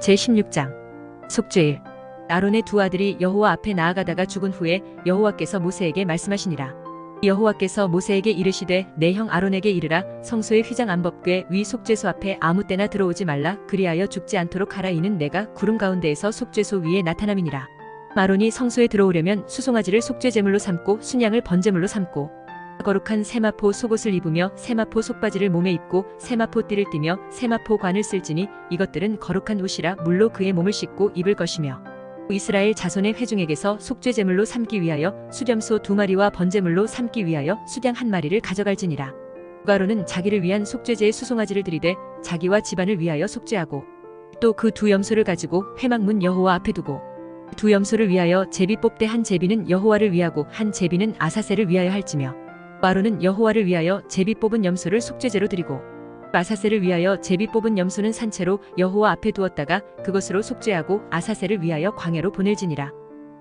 제16장. 속죄일. 아론의 두 아들이 여호와 앞에 나아가다가 죽은 후에 여호와께서 모세에게 말씀하시니라. 여호와께서 모세에게 이르시되 내 형 아론에게 이르라. 성소의 휘장 안법궤 위 속죄소 앞에 아무 때나 들어오지 말라. 그리하여 죽지 않도록 하라. 이는 내가 구름 가운데에서 속죄소 위에 나타남이니라. 아론이 성소에 들어오려면 수송아지를 속죄제물로 삼고 순양을 번제물로 삼고 거룩한 세마포 속옷을 입으며 세마포 속바지를 몸에 입고 세마포 띠를 띠며 세마포 관을 쓸지니 이것들은 거룩한 옷이라 물로 그의 몸을 씻고 입을 것이며 이스라엘 자손의 회중에게서 속죄 제물로 삼기 위하여 수렴소 두 마리와 번제물로 삼기 위하여 수량 한 마리를 가져갈지니라. 가로는 자기를 위한 속죄제의 수송아지를 들이되 자기와 집안을 위하여 속죄하고 또 그 두 염소를 가지고 회막문 여호와 앞에 두고 두 염소를 위하여 제비 뽑되 한 제비는 여호와를 위하고 한 제비는 아사셀을 위하여 할지며 아론은 여호와를 위하여 제비 뽑은 염소를 속죄제로 드리고 아사셀을 위하여 제비 뽑은 염소는 산채로 여호와 앞에 두었다가 그것으로 속죄하고 아사셀을 위하여 광야로 보낼지니라.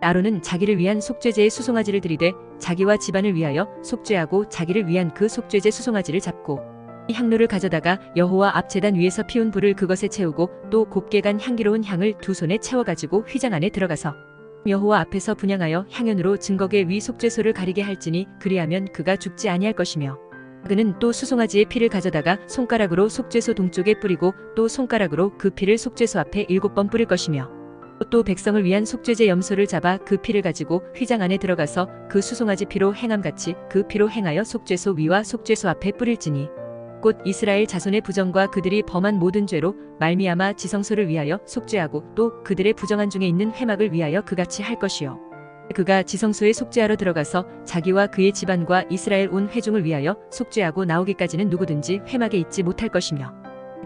아론은 자기를 위한 속죄제의 수송아지를 드리되 자기와 집안을 위하여 속죄하고 자기를 위한 그 속죄제 수송아지를 잡고 이 향로를 가져다가 여호와 앞 제단 위에서 피운 불을 그것에 채우고 또 곱게 간 향기로운 향을 두 손에 채워 가지고 휘장 안에 들어가서 여호와 앞에서 분양하여 향연으로 증거계 위 속죄소를 가리게 할지니 그리하면 그가 죽지 아니할 것이며 그는 또 수송아지의 피를 가져다가 손가락으로 속죄소 동쪽에 뿌리고 또 손가락으로 그 피를 속죄소 앞에 일곱 번 뿌릴 것이며 또 백성을 위한 속죄제 염소를 잡아 그 피를 가지고 휘장 안에 들어가서 그 수송아지 피로 행함같이 그 피로 행하여 속죄소 위와 속죄소 앞에 뿌릴지니 곧 이스라엘 자손의 부정과 그들이 범한 모든 죄로 말미암아 지성소를 위하여 속죄하고 또 그들의 부정한 중에 있는 회막을 위하여 그같이 할 것이요. 그가 지성소에 속죄하러 들어가서 자기와 그의 집안과 이스라엘 온 회중을 위하여 속죄하고 나오기까지는 누구든지 회막에 있지 못할 것이며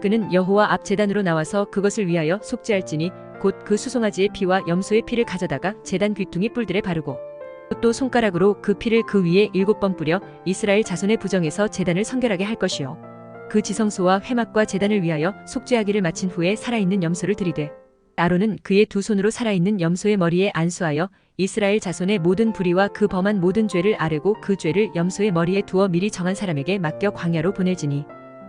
그는 여호와 앞 제단으로 나와서 그것을 위하여 속죄할지니 곧 그 수송아지의 피와 염소의 피를 가져다가 제단 귀퉁이 뿔들에 바르고 또 손가락으로 그 피를 그 위에 일곱 번 뿌려 이스라엘 자손의 부정에서 제단을 성결하게 할 것이요. 그 지성소와 회막과 제단을 위하여 속죄하기를 마친 후에 살아있는 염소를 들이되 아론은 그의 두 손으로 살아있는 염소의 머리에 안수하여 이스라엘 자손의 모든 불의와 그 범한 모든 죄를 아뢰고 그 죄를 염소의 머리에 두어 미리 정한 사람에게 맡겨 광야로 보낼지니.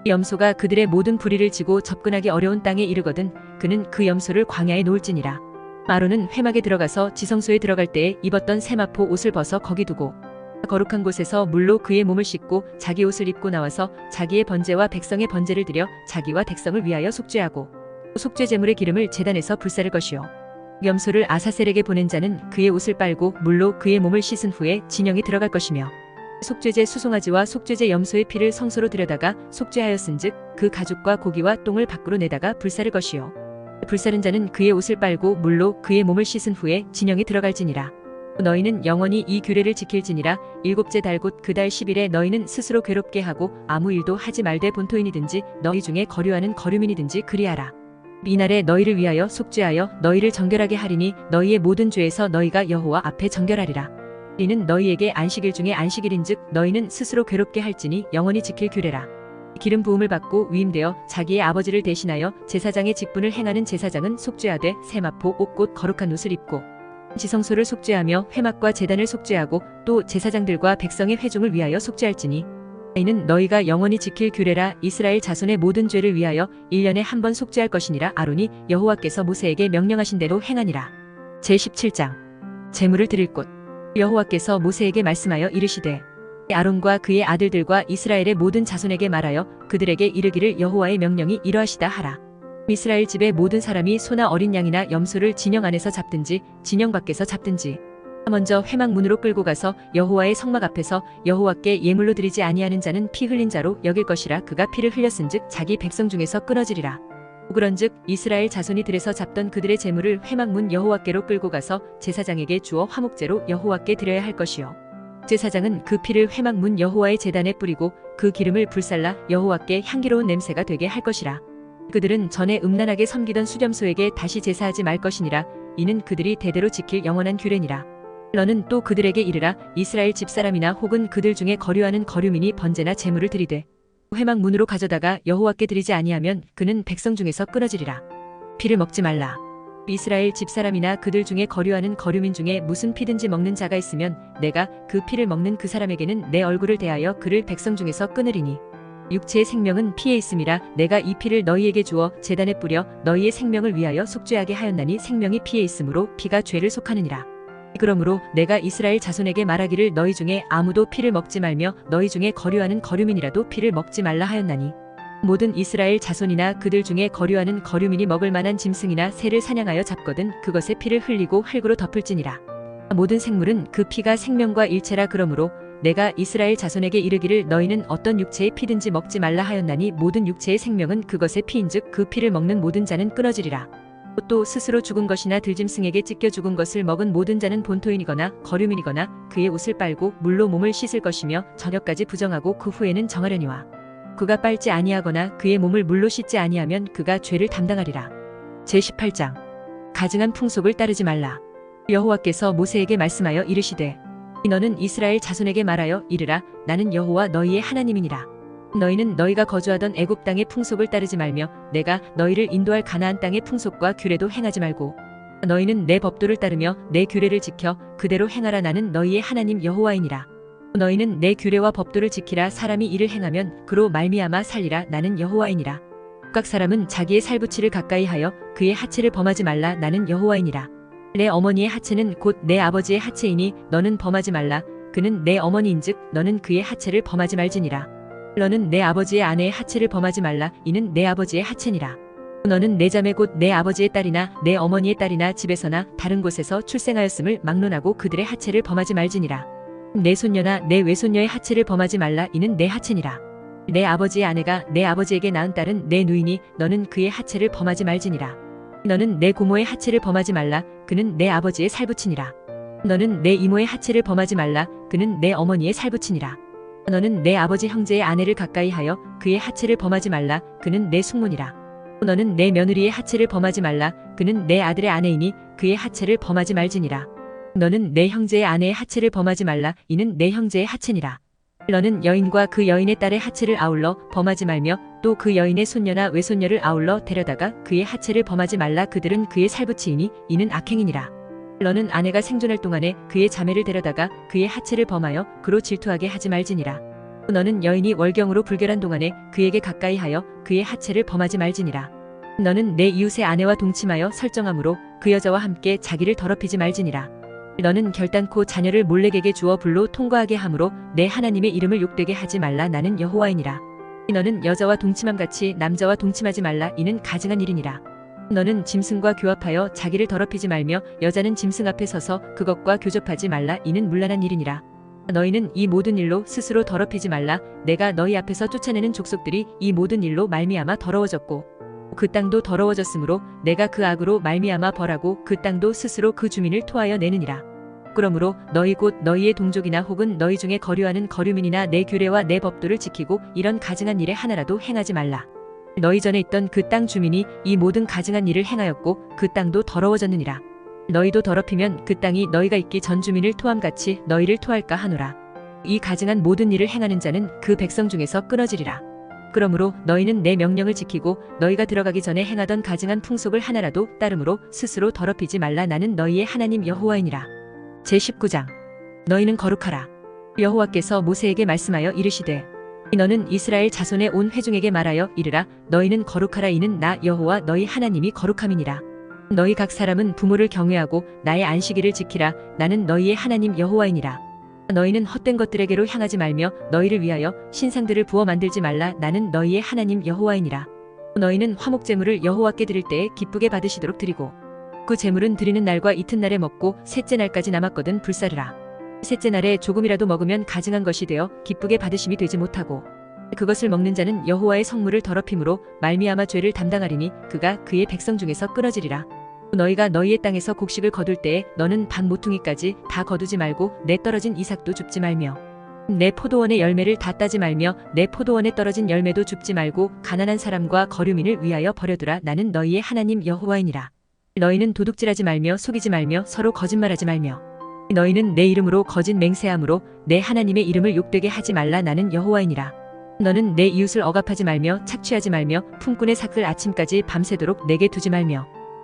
염소가 그들의 모든 불의를 지고 접근하기 어려운 땅에 이르거든 그는 그 염소를 광야에 놓을지니라 아론은 회막에 들어가서 지성소에 들어갈 때에 입었던 세마포 옷을 벗어 거기 두고 거룩한 곳에서 물로 그의 몸을 씻고 자기 옷을 입고 나와서 자기의 번제와 백성의 번제를 드려 자기와 백성을 위하여 속죄하고 속죄 제물의 기름을 제단에서 불사를 것이요. 염소를 아사셀에게 보낸 자는 그의 옷을 빨고 물로 그의 몸을 씻은 후에 진영에 들어갈 것이며 속죄제 수송아지와 속죄제 염소의 피를 성소로 들여다가 속죄하였은즉 그 가죽과 고기와 똥을 밖으로 내다가 불사를 것이요 불사른 자는 그의 옷을 빨고 물로 그의 몸을 씻은 후에 진영에 들어갈지니라. 너희는 영원히 이 규례를 지킬지니라. 일곱째 달 곧 그 달 10일에 너희는 스스로 괴롭게 하고 아무 일도 하지 말되 본토인이든지 너희 중에 거류하는 거류민이든지 그리하라. 이날에 너희를 위하여 속죄하여 너희를 정결하게 하리니 너희의 모든 죄에서 너희가 여호와 앞에 정결하리라. 이는 너희에게 안식일 중에 안식일인즉 너희는 스스로 괴롭게 할지니 영원히 지킬 규례라 기름 부음을 받고 위임되어 자기의 아버지를 대신하여 제사장의 직분을 행하는 제사장은 속죄하되 세마포 옷곧 거룩한 옷을 입고 지성소를 속죄하며 회막과 제단을 속죄하고 또 제사장들과 백성의 회중을 위하여 속죄할지니 이는 너희가 영원히 지킬 규례라 이스라엘 자손의 모든 죄를 위하여 1년에 한 번 속죄할 것이니라 아론이 여호와께서 모세에게 명령하신 대로 행하니라. 제17장. 제물을 드릴 곳. 여호와께서 모세에게 말씀하여 이르시되 아론과 그의 아들들과 이스라엘의 모든 자손에게 말하여 그들에게 이르기를 여호와의 명령이 이러하시다 하라. 이스라엘 집의 모든 사람이 소나 어린 양이나 염소를 진영 안에서 잡든지 진영 밖에서 잡든지 먼저 회막 문으로 끌고 가서 여호와의 성막 앞에서 여호와께 예물로 드리지 아니하는 자는 피 흘린 자로 여길 것이라 그가 피를 흘렸은즉 자기 백성 중에서 끊어지리라. 그런즉 이스라엘 자손이 들에서 잡던 그들의 제물을 회막 문 여호와께로 끌고 가서 제사장에게 주어 화목제로 여호와께 드려야 할 것이요 제사장은 그 피를 회막 문 여호와의 제단에 뿌리고 그 기름을 불살라 여호와께 향기로운 냄새가 되게 할 것이라. 그들은 전에 음란하게 섬기던 수렴소에게 다시 제사하지 말 것이니라. 이는 그들이 대대로 지킬 영원한 규례니라. 너는 또 그들에게 이르라. 이스라엘 집사람이나 혹은 그들 중에 거류하는 거류민이 번제나 제물을 드리되 회막 문으로 가져다가 여호와께 드리지 아니하면 그는 백성 중에서 끊어지리라. 피를 먹지 말라 이스라엘 집사람이나 그들 중에 거류하는 거류민 중에 무슨 피든지 먹는 자가 있으면 내가 그 피를 먹는 그 사람에게는 내 얼굴을 대하여 그를 백성 중에서 끊으리니 육체의 생명은 피에 있음이라 내가 이 피를 너희에게 주어 재단에 뿌려 너희의 생명을 위하여 속죄하게 하였나니 생명이 피에 있으므로 피가 죄를 속하느니라. 그러므로 내가 이스라엘 자손에게 말하기를 너희 중에 아무도 피를 먹지 말며 너희 중에 거류하는 거류민이라도 피를 먹지 말라 하였나니 모든 이스라엘 자손이나 그들 중에 거류하는 거류민이 먹을 만한 짐승이나 새를 사냥하여 잡거든 그것의 피를 흘리고 흙으로 덮을지니라. 모든 생물은 그 피가 생명과 일체라 그러므로 내가 이스라엘 자손에게 이르기를 너희는 어떤 육체의 피든지 먹지 말라 하였나니 모든 육체의 생명은 그것의 피인즉 그 피를 먹는 모든 자는 끊어지리라. 또 스스로 죽은 것이나 들짐승에게 찢겨 죽은 것을 먹은 모든 자는 본토인이거나 거류민이거나 그의 옷을 빨고 물로 몸을 씻을 것이며 저녁까지 부정하고 그 후에는 정하려니와 그가 빨지 아니하거나 그의 몸을 물로 씻지 아니하면 그가 죄를 담당하리라. 제18장 가증한 풍속을 따르지 말라. 여호와께서 모세에게 말씀하여 이르시되 너는 이스라엘 자손에게 말하여 이르라 나는 여호와 너희의 하나님이니라. 너희는 너희가 거주하던 애굽 땅의 풍속을 따르지 말며 내가 너희를 인도할 가나안 땅의 풍속과 규례도 행하지 말고 너희는 내 법도를 따르며 내 규례를 지켜 그대로 행하라 나는 너희의 하나님 여호와이니라. 너희는 내 규례와 법도를 지키라 사람이 이를 행하면 그로 말미암아 살리라 나는 여호와이니라. 각 사람은 자기의 살부치를 가까이 하여 그의 하체를 범하지 말라 나는 여호와이니라. 내 어머니의 하체는 곧 내 아버지의 하체이니 너는 범하지 말라. 그는 내 어머니인즉 너는 그의 하체를 범하지 말지니라. 너는 내 아버지의 아내의 하체를 범하지 말라. 이는 내 아버지의 하체니라. 너는 내 자매 곧 내 아버지의 딸이나 내 어머니의 딸이나 집에서나 다른 곳에서 출생하였음을 막론하고 그들의 하체를 범하지 말지니라. 내 손녀나 내 외손녀의 하체를 범하지 말라. 이는 내 하체니라. 내 아버지의 아내가 내 아버지에게 낳은 딸은 내 누이니 너는 그의 하체를 범하지 말지니라. 너는 내 고모의 하체를 범하지 말라. 그는 내 아버지의 살부친이라. 너는 내 이모의 하체를 범하지 말라. 그는 내 어머니의 살부친이라. 너는 내 아버지 형제의 아내를 가까이 하여 그의 하체를 범하지 말라. 그는 내 숙모니라. 너는 내 며느리의 하체를 범하지 말라. 그는 내 아들의 아내이니 그의 하체를 범하지 말지니라. 너는 내 형제의 아내의 하체를 범하지 말라. 이는 내 형제의 하체니라. 너는 여인과 그 여인의 딸의 하체를 아울러 범하지 말며 또 그 여인의 손녀나 외손녀를 아울러 데려다가 그의 하체를 범하지 말라 그들은 그의 살부치이니 이는 악행이니라. 너는 아내가 생존할 동안에 그의 자매를 데려다가 그의 하체를 범하여 그로 질투하게 하지 말지니라. 너는 여인이 월경으로 불결한 동안에 그에게 가까이 하여 그의 하체를 범하지 말지니라. 너는 내 이웃의 아내와 동침하여 설정함으로 그 여자와 함께 자기를 더럽히지 말지니라. 너는 결단코 자녀를 몰렉에게 주어 불로 통과하게 함으로 내 하나님의 이름을 욕되게 하지 말라 나는 여호와이니라. 너는 여자와 동침함 같이 남자와 동침하지 말라 이는 가증한 일이니라. 너는 짐승과 교합하여 자기를 더럽히지 말며 여자는 짐승 앞에 서서 그것과 교접하지 말라 이는 문란한 일이니라. 너희는 이 모든 일로 스스로 더럽히지 말라 내가 너희 앞에서 쫓아내는 족속들이 이 모든 일로 말미암아 더러워졌고 그 땅도 더러워졌으므로 내가 그 악으로 말미암아 벌하고 그 땅도 스스로 그 주민을 토하여 내느니라. 그러므로 너희 곧 너희의 동족이나 혹은 너희 중에 거류하는 거류민이나 내 규례와 내 법도를 지키고 이런 가증한 일에 하나라도 행하지 말라. 너희 전에 있던 그 땅 주민이 이 모든 가증한 일을 행하였고 그 땅도 더러워졌느니라. 너희도 더럽히면 그 땅이 너희가 있기 전 주민을 토함같이 너희를 토할까 하노라. 이 가증한 모든 일을 행하는 자는 그 백성 중에서 끊어지리라. 그러므로 너희는 내 명령을 지키고 너희가 들어가기 전에 행하던 가증한 풍속을 하나라도 따름으로 스스로 더럽히지 말라 나는 너희의 하나님 여호와이니라. 제19장 너희는 거룩하라. 여호와께서 모세에게 말씀하여 이르시되 너는 이스라엘 자손의 온 회중에게 말하여 이르라 너희는 거룩하라 이는 나 여호와 너희 하나님이 거룩함이니라. 너희 각 사람은 부모를 경외하고 나의 안식일을 지키라 나는 너희의 하나님 여호와이니라. 너희는 헛된 것들에게로 향하지 말며 너희를 위하여 신상들을 부어 만들지 말라 나는 너희의 하나님 여호와이니라. 너희는 화목 제물을 여호와께 드릴 때에 기쁘게 받으시도록 드리고 그 제물은 드리는 날과 이튿날에 먹고 셋째 날까지 남았거든 불사르라. 셋째 날에 조금이라도 먹으면 가증한 것이 되어 기쁘게 받으심이 되지 못하고 그것을 먹는 자는 여호와의 성물을 더럽힘으로 말미암아 죄를 담당하리니 그가 그의 백성 중에서 끊어지리라. 너희가 너희의 땅에서 곡식을 거둘 때에 너는 반 모퉁이까지 다 거두지 말고 내 떨어진 이삭도 줍지 말며 내 포도원의 열매를 다 따지 말며 내 포도원에 떨어진 열매도 줍지 말고 가난한 사람과 거류민을 위하여 버려두라 나는 너희의 하나님 여호와이니라. 너희는 도둑질하지 말며 속이지 말며 서로 거짓말하지 말며 너희는 내 이름으로 거짓 맹세함으로 내 하나님의 이름을 욕되게 하지 말라 나는 여호와이니라. 너는 내 이웃을 억압하지 말며 착취하지 말며 품꾼의 삭을 아침까지 밤새도록 내게 두지 말며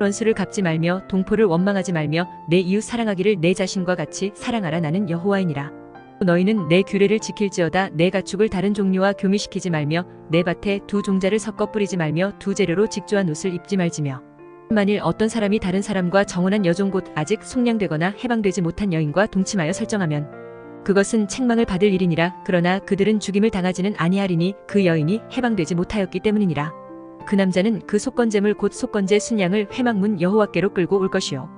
원수를 갚지 말며 동포를 원망하지 말며 내 이웃 사랑하기를 내 자신과 같이 사랑하라. 나는 여호와이니라. 너희는 내 규례를 지킬지어다. 내 가축을 다른 종류와 교미시키지 말며 내 밭에 두 종자를 섞어 뿌리지 말며 두 재료로 직조한 옷을 입지 말지며. 만일 어떤 사람이 다른 사람과 정혼한 여종 곧 아직 속량되거나 해방되지 못한 여인과 동침하여 설정하면 그것은 책망을 받을 일이니라. 그러나 그들은 죽임을 당하지는 아니하리니 그 여인이 해방되지 못하였기 때문이니라 그 남자는 그 속건제물 곧 속건제 순양을 회막문 여호와께로 끌고 올 것이요.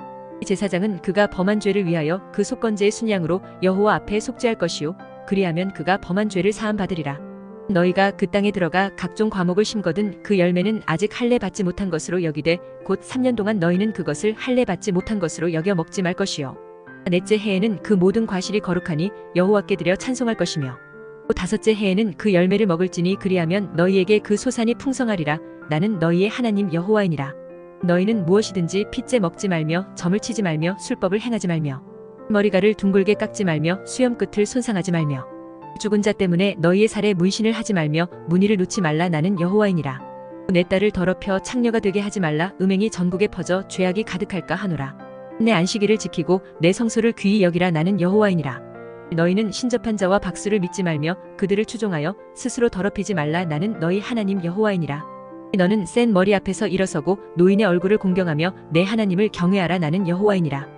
제사장은 그가 범한 죄를 위하여 그 속건제의 순양으로 여호와 앞에 속죄할 것이요. 그리하면 그가 범한 죄를 사함 받으리라. 너희가 그 땅에 들어가 각종 과목을 심거든 그 열매는 아직 할례 받지 못한 것으로 여기되 곧 3년 동안 너희는 그것을 할례 받지 못한 것으로 여겨 먹지 말 것이요. 넷째 해에는 그 모든 과실이 거룩하니 여호와께 드려 찬송할 것이며 또 다섯째 해에는 그 열매를 먹을지니 그리하면 너희에게 그 소산이 풍성하리라 나는 너희의 하나님 여호와이니라. 너희는 무엇이든지 핏째 먹지 말며 점을 치지 말며 술법을 행하지 말며 머리가를 둥글게 깎지 말며 수염 끝을 손상하지 말며 죽은 자 때문에 너희의 살에 문신을 하지 말며 무늬를 놓지 말라. 나는 여호와이니라. 내 딸을 더럽혀 창녀가 되게 하지 말라. 음행이 전국에 퍼져 죄악이 가득할까 하노라. 내 안식일을 지키고 내 성소를 귀히 여기라. 나는 여호와이니라. 너희는 신접한 자와 박수를 믿지 말며 그들을 추종하여 스스로 더럽히지 말라. 나는 너희 하나님 여호와이니라 너는 센 머리 앞에서 일어서고 노인의 얼굴을 공경하며 내 하나님을 경외하라. 나는 여호와이니라.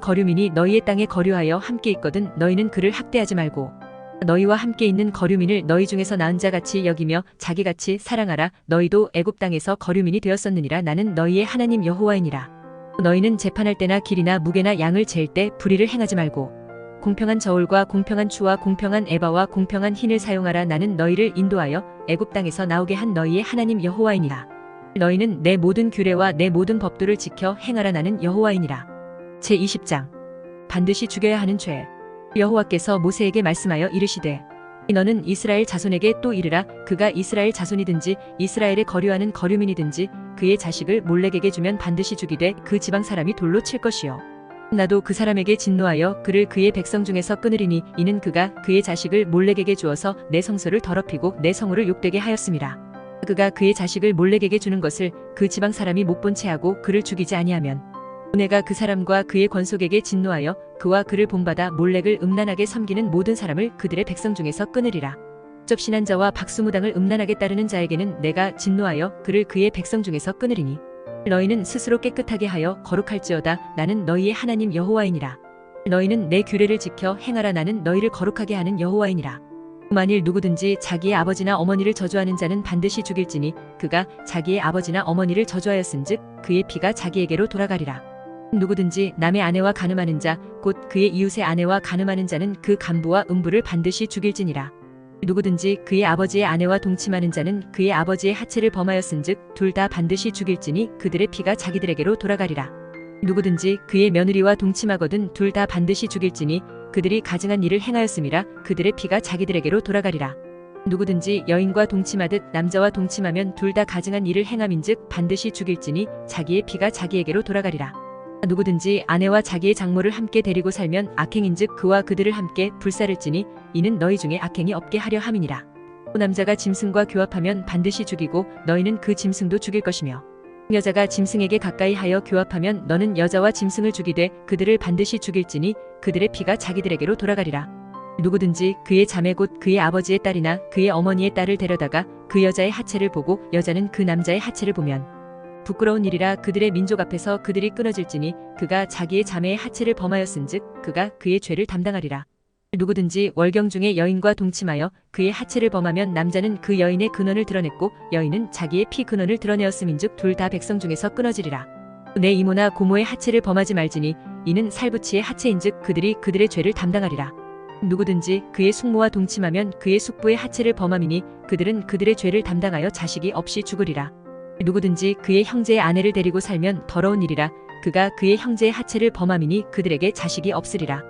거류민이 너희의 땅에 거류하여 함께 있거든 너희는 그를 학대하지 말고 너희와 함께 있는 거류민을 너희 중에서 나은 자 같이 여기며 자기같이 사랑하라. 너희도 애굽 땅에서 거류민이 되었었느니라. 나는 너희의 하나님 여호와이니라. 너희는 재판할 때나 길이나 무게나 양을 잴 때 불의를 행하지 말고 공평한 저울과 공평한 추와 공평한 에바와 공평한 흰을 사용하라. 나는 너희를 인도하여 애굽 땅에서 나오게 한 너희의 하나님 여호와이니라. 너희는 내 모든 규례와 내 모든 법도를 지켜 행하라. 나는 여호와이니라. 제 20장. 반드시 죽여야 하는 죄. 여호와께서 모세에게 말씀하여 이르시되 너는 이스라엘 자손에게 또 이르라. 그가 이스라엘 자손이든지 이스라엘에 거류하는 거류민이든지 그의 자식을 몰렉에게 주면 반드시 죽이되 그 지방 사람이 돌로 칠 것이요 나도 그 사람에게 진노하여 그를 그의 백성 중에서 끊으리니 이는 그가 그의 자식을 몰렉에게 주어서 내 성소를 더럽히고 내 성우를 욕되게 하였음이라 그가 그의 자식을 몰렉에게 주는 것을 그 지방 사람이 못 본 채 하고 그를 죽이지 아니하면 내가 그 사람과 그의 권속에게 진노하여 그와 그를 본받아 몰렉을 음란하게 섬기는 모든 사람을 그들의 백성 중에서 끊으리라. 접신한 자와 박수무당을 음란하게 따르는 자에게는 내가 진노하여 그를 그의 백성 중에서 끊으리니 너희는 스스로 깨끗하게 하여 거룩할지어다 나는 너희의 하나님 여호와이니라. 너희는 내 규례를 지켜 행하라 나는 너희를 거룩하게 하는 여호와이니라. 만일 누구든지 자기의 아버지나 어머니를 저주하는 자는 반드시 죽일지니 그가 자기의 아버지나 어머니를 저주하였은즉 그의 피가 자기에게로 돌아가리라. 누구든지 남의 아내와 간음하는 자 곧 그의 이웃의 아내와 간음하는 자는 그 간부와 음부를 반드시 죽일지니라 누구든지 그의 아버지의 아내와 동침하는 자는 그의 아버지의 하체를 범하였은즉 둘 다 반드시 죽일지니 그들의 피가 자기들에게로 돌아가리라. 누구든지 그의 며느리와 동침하거든 둘 다 반드시 죽일지니 그들이 가증한 일을 행하였음이라 그들의 피가 자기들에게로 돌아가리라. 누구든지 여인과 동침하듯 남자와 동침하면 둘 다 가증한 일을 행함인즉 반드시 죽일지니 자기의 피가 자기에게로 돌아가리라 누구든지 아내와 자기의 장모를 함께 데리고 살면 악행인즉 그와 그들을 함께 불사를지니 이는 너희 중에 악행이 없게 하려 함이니라. 또 남자가 짐승과 교합하면 반드시 죽이고 너희는 그 짐승도 죽일 것이며 여자가 짐승에게 가까이 하여 교합하면 너는 여자와 짐승을 죽이되 그들을 반드시 죽일지니 그들의 피가 자기들에게로 돌아가리라. 누구든지 그의 자매 곧 그의 아버지의 딸이나 그의 어머니의 딸을 데려다가 그 여자의 하체를 보고 여자는 그 남자의 하체를 보면 부끄러운 일이라 그들의 민족 앞에서 그들이 끊어질지니 그가 자기의 자매의 하체를 범하였은즉 그가 그의 죄를 담당하리라. 누구든지 월경 중에 여인과 동침하여 그의 하체를 범하면 남자는 그 여인의 근원을 드러냈고 여인은 자기의 피 근원을 드러내었음인즉 둘 다 백성 중에서 끊어지리라. 내 이모나 고모의 하체를 범하지 말지니 이는 살부치의 하체인즉 그들이 그들의 죄를 담당하리라. 누구든지 그의 숙모와 동침하면 그의 숙부의 하체를 범함이니 그들은 그들의 죄를 담당하여 자식이 없이 죽으리라. 누구든지 그의 형제의 아내를 데리고 살면 더러운 일이라 그가 그의 형제의 하체를 범함이니 그들에게 자식이 없으리라.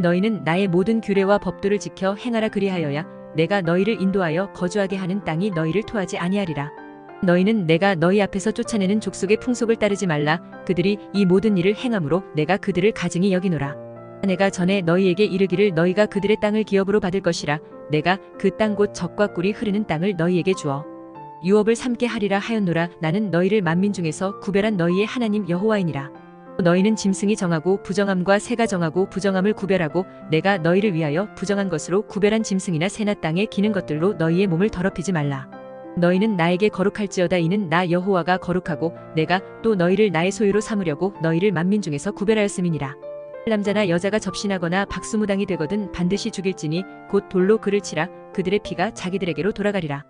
너희는 나의 모든 규례와 법도를 지켜 행하라 그리하여야 내가 너희를 인도하여 거주하게 하는 땅이 너희를 토하지 아니하리라. 너희는 내가 너희 앞에서 쫓아내는 족속의 풍속을 따르지 말라. 그들이 이 모든 일을 행함으로 내가 그들을 가증히 여기노라. 내가 전에 너희에게 이르기를 너희가 그들의 땅을 기업으로 받을 것이라. 내가 그 땅 곧 적과 꿀이 흐르는 땅을 너희에게 주어 유업을 삼게 하리라 하였노라. 나는 너희를 만민 중에서 구별한 너희의 하나님 여호와이니라. 너희는 짐승이 정하고 부정함과 새가 정하고 부정함을 구별하고 내가 너희를 위하여 부정한 것으로 구별한 짐승이나 새나 땅에 기는 것들로 너희의 몸을 더럽히지 말라. 너희는 나에게 거룩할지어다 이는 나 여호와가 거룩하고 내가 또 너희를 나의 소유로 삼으려고 너희를 만민 중에서 구별하였음이니라. 남자나 여자가 접신하거나 박수무당이 되거든 반드시 죽일지니 곧 돌로 그를 치라 그들의 피가 자기들에게로 돌아가리라.